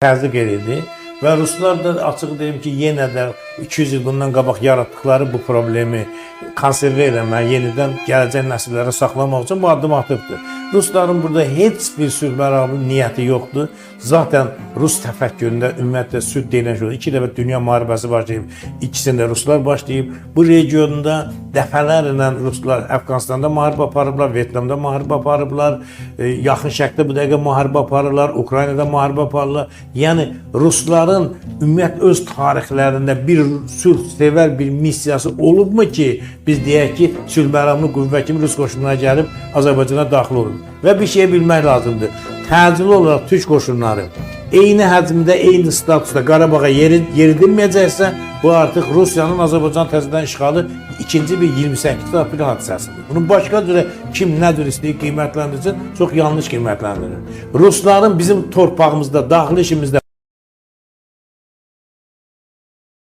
təzyiq edirdi və ruslar da açıq deyim ki, yenə də 200 il bundan qabaq yaratdıkları bu problemi konservə eləmək, yenidən gələcək nəsillərə saxlamaq üçün bu addım atıbdır. Rusların burada heç bir sülh məramlı niyyəti yoxdur. Zaten Rus təfəkküründə ümumiyyətlə sülh deyilən şey iki dəfə dünya müharibəsi başlayıb, ikisində ruslar başlayıb. Bu regionda dəfələrlə ruslar Əfqanistanda müharibə aparıblar, Vyetnamda müharibə aparıblar, e, yaxın şərqdə bu dəqiqə müharibə aparırlar, Ukraynada müharibə aparırlar. Yəni rusların ümumiyyət öz tarixlərində bir sülh sevər bir missiyası olubmu ki, biz deyək ki, sülh məramlı qüvvə kimi rus qoşunlarına gəlib Azərbaycana daxil olub. Və bir şey bilmək lazımdır. Təcili olaraq türk qoşunları eyni həcmdə, eyni statusda Qarabağa yeri, yeridilməyəcəksə, bu artıq Rusiyanın Azərbaycan təzədən işğalı ikinci bir 28 aprel hadisəsidir. Bunu başqa cürə kim nə cür istəyir qiymətləndirsin, çox yanlış qiymətləndirir. Rusların bizim torpağımızda, daxili işimizdə